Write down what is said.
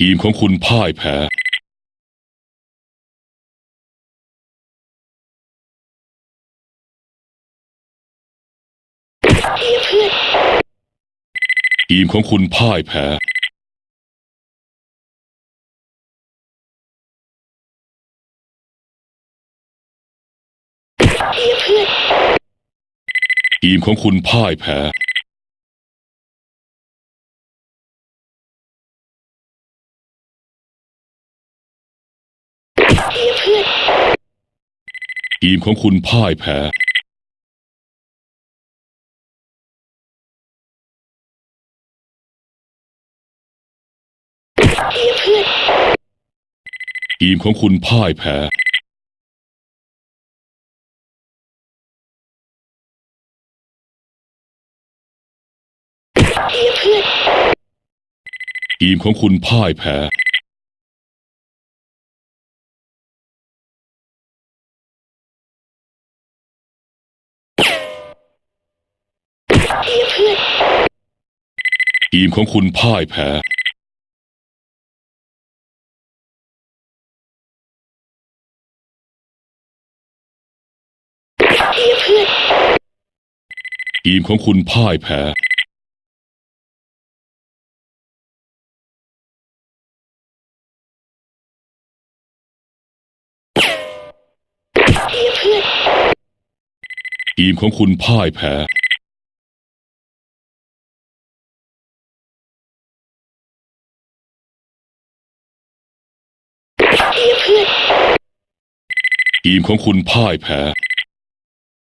ทีมของคุณพ่ายแพ้ ทีมของคุณพ่ายแพ้ ทีมของคุณพ่ายแพ้ ทีมของคุณพ่ายแพ้ทีมของคุณพ่ายแพ้ทีมของคุณพ่ายแพ้ ทีมของคุณพ่ายแพ้ทีมของคุณพ่ายแพ้ทีมของคุณพ่ายแพ้ ทีมของคุณพ่ายแพ้